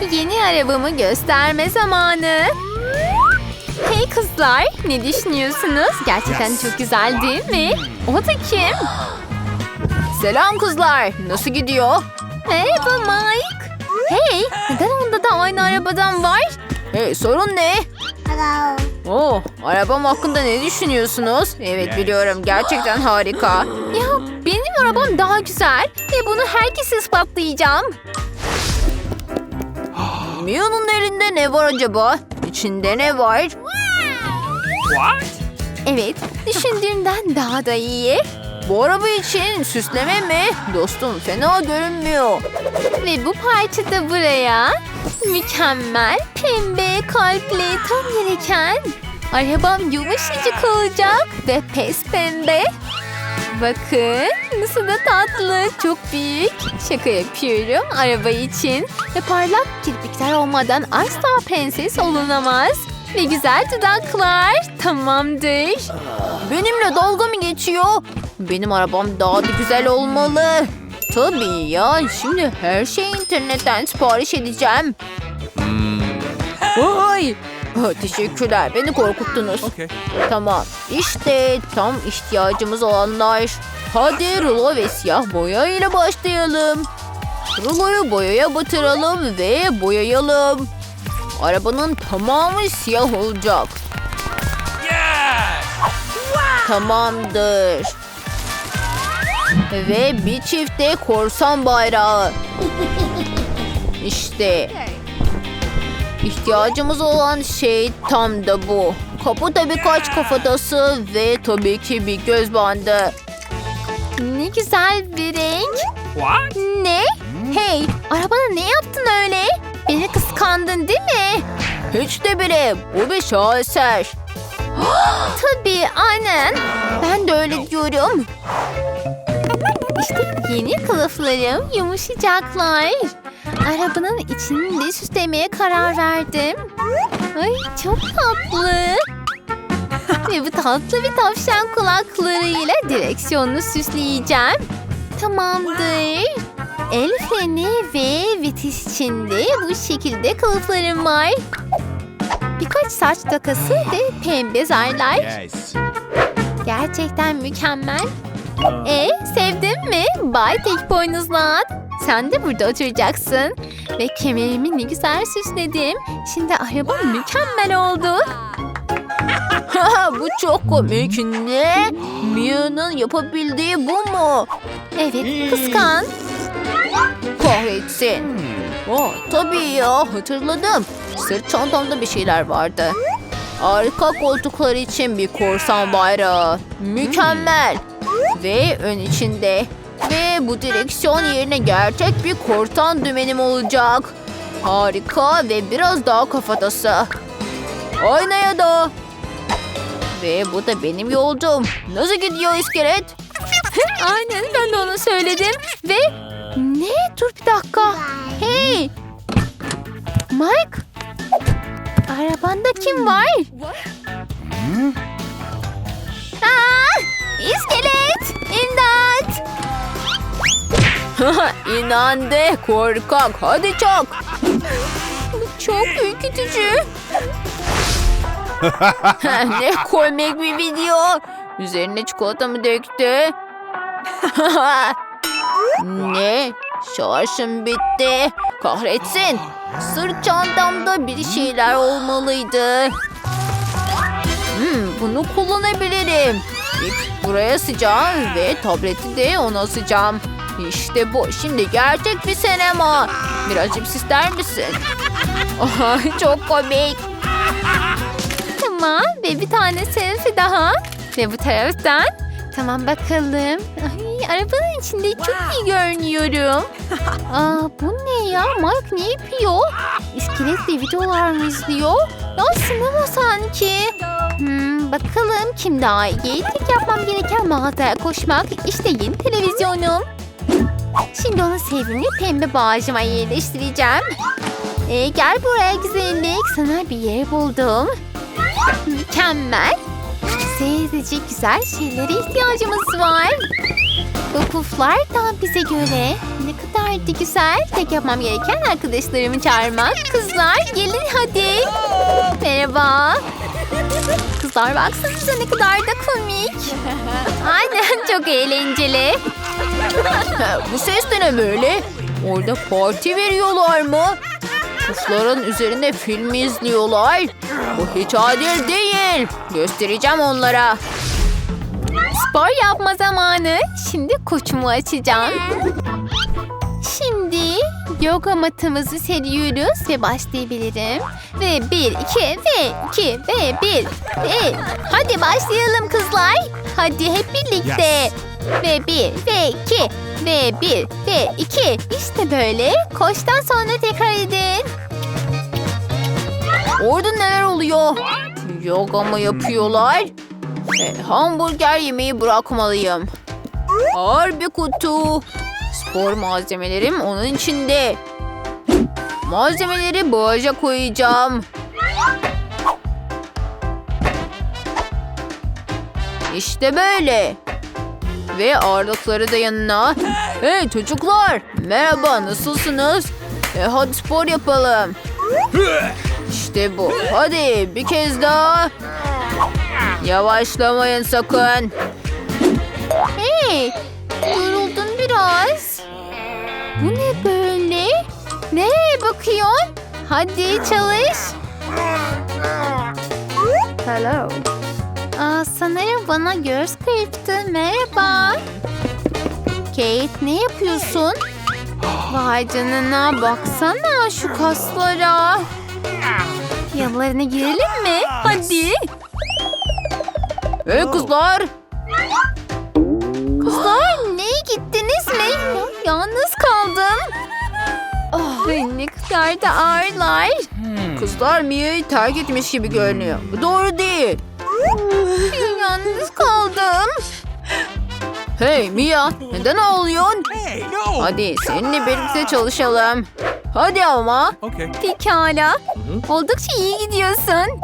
Yeni arabamı gösterme zamanı. Hey kızlar, ne düşünüyorsunuz? Gerçekten çok güzel değil mi? O da kim? Selam kızlar, nasıl gidiyor? Merhaba Mike. Hey, neden onda da aynı arabadan var? Hey, sorun ne? Hello. Oo, arabam hakkında ne düşünüyorsunuz? Evet biliyorum, gerçekten harika. Ya benim arabam daha güzel ve bunu herkese ispatlayacağım. Mia'nın elinde ne var acaba? İçinde ne var? What? Evet, düşündüğümden daha da iyi. Bu araba için süsleme mi? Dostum fena görünmüyor. Ve bu parça da buraya. Mükemmel, pembe, kalpli, tam gereken. Arabam yumuşacık olacak ve pes pembe. Bakın nasıl da tatlı, çok büyük. Şaka yapıyorum araba için. Ve parlak kirpikler olmadan asla prenses olunamaz. Ve güzel dudaklar. Tamamdır. Benimle dalga mı geçiyor? Benim arabam daha da güzel olmalı. Tabii ya. Şimdi her şeyi internetten sipariş edeceğim. Ay. Ha, Teşekkürler. Beni korkuttunuz. Okay. Tamam. İşte tam ihtiyacımız olanlar. Hadi rulo ve siyah boya ile başlayalım. Ruloyu boyaya batıralım ve boyayalım. Arabanın tamamı siyah olacak. Tamamdır. Ve bir çifte korsan bayrağı. İşte. İhtiyacımız olan şey tam da bu. Kaputa birkaç kafatası ve tabii ki bir göz bandı. Ne güzel bir renk. What? Ne? Hey, arabana ne yaptın öyle? Beni kıskandın değil mi? Hiç de bile. Bu bir şaheser. Tabii, aynen. Ben de öyle diyorum. İşte yeni kılıflarım yumuşayacaklar. Arabanın içini de süslemeye karar verdim. Ay çok tatlı. Ve bu tatlı bir tavşan kulaklarıyla direksiyonunu süsleyeceğim. Tamamdır. El freni ve vites içinde bu şekilde kılıflarım var. Birkaç saç takası ve pembe zarlar. Yes. Gerçekten mükemmel. E sevdin mi? Bay tek boynuzlu at. Sen de burada oturacaksın. Ve kemerimi ne güzel süsledim. Şimdi arabam mükemmel oldu. bu çok komik. Ne? Mia'nın yapabildiği bu mu? Evet kıskan. Kahretsin. Oh, tabii ya hatırladım. Sırt çantamda bir şeyler vardı. Arka koltuklar için bir korsan bayrağı. Mükemmel. Ve ön içinde. Ve bu direksiyon yerine gerçek bir korsan dümenim olacak. Harika ve biraz daha kafatası. Aynaya da. Ve bu da benim yolcum. Nasıl gidiyor iskelet? Aynen ben de onu söyledim. Ve ne? Dur bir dakika. Hey! Mike! Arabanda kim var? Aa! İskelet! İmdat! İnandı korkak. Hadi çok. Çok ürkütücü. ne komik bir video. Üzerine çikolata mı döktü? ne? Şarjım bitti. Kahretsin. Sırt çantamda bir şeyler olmalıydı. Hmm, bunu kullanabilirim. İp buraya asacağım ve tableti de ona asacağım. İşte bu. Şimdi gerçek bir sinema. Biraz cips ister misin? Ay, çok komik. Tamam ve bir tane selfie daha. Ve bu taraftan. Tamam bakalım. Ay, arabanın içinde çok iyi görünüyorum. Aa, bu ne ya? Mike ne yapıyor? İskeletle videolar mı izliyor? Ya sinema sanki. Hmm, bakalım kim daha iyi? Tek yapmam gereken mağazaya koşmak. İşte yeni televizyonum. Şimdi onu sevimli pembe bağcıma yerleştireceğim. Ee, gel buraya güzellik. Sana bir yer buldum. Mükemmel. Seyredecek güzel şeylere ihtiyacımız var. Bu puflar da bize göre. Ne kadar Gayet güzel. Tek yapmam gereken arkadaşlarımı çağırmak. Kızlar gelin hadi. Merhaba. Kızlar baksanıza ne kadar da komik. Aynen çok eğlenceli. Bu ses de ne böyle? Orada parti veriyorlar mı? Kuşların üzerinde film izliyorlar. Bu hiç adil değil. Göstereceğim onlara. Spor yapma zamanı. Şimdi koçumu açacağım. Yoga matımızı seriyoruz ve başlayabilirim. Ve bir, iki, ve iki, ve bir, ve... Hadi başlayalım kızlar. Hadi hep birlikte. Yes. Ve bir, ve iki, ve bir, ve iki. İşte böyle. Koştan sonra tekrar edin. Orada neler oluyor? Yoga mı yapıyorlar? E, hamburger yemeği bırakmalıyım. Ağır bir kutu. Spor malzemelerim onun içinde. Malzemeleri bağaca koyacağım. İşte böyle. Ve ağırlıkları da yanına. Hey çocuklar. Merhaba nasılsınız? E, hadi spor yapalım. İşte bu. Hadi bir kez daha. Yavaşlamayın sakın. Hey, yoruldum biraz. Bu ne böyle? Nereye bakıyorsun? Hadi çalış. Hello. Aa, sanırım bana göz kırptı. Merhaba. Kate ne yapıyorsun? Vay canına baksana şu kaslara. Yanlarına girelim mi? Hadi. Hey kızlar. Kızlar neye gittiniz mi? Yalnız kaldım. Oh, ne kadar da ağırlar. Kızlar Mia'yı terk etmiş gibi görünüyor. Bu doğru değil. Yalnız kaldım. Hey Mia neden ağlıyorsun? Hey, no. Hadi seninle birlikte çalışalım. Hadi ama. Okay. Pekala. Oldukça iyi gidiyorsun.